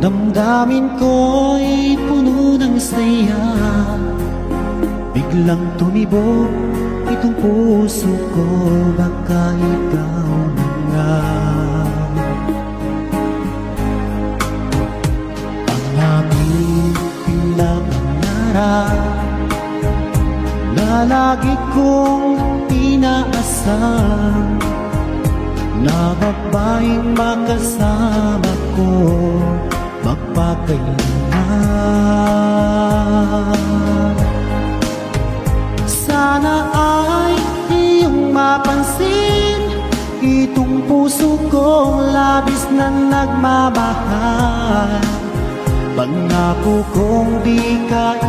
Damdamin ko'y puno ng saya. Biglang tumibok itong puso ko Baka ikaw na nga. Ang aking pinapangarap Na lagi kong inaasam Na babaeng makasama ko Sana ay iyong mapansin Itong puso kong labis na nagmamahal. Pangako kong di ka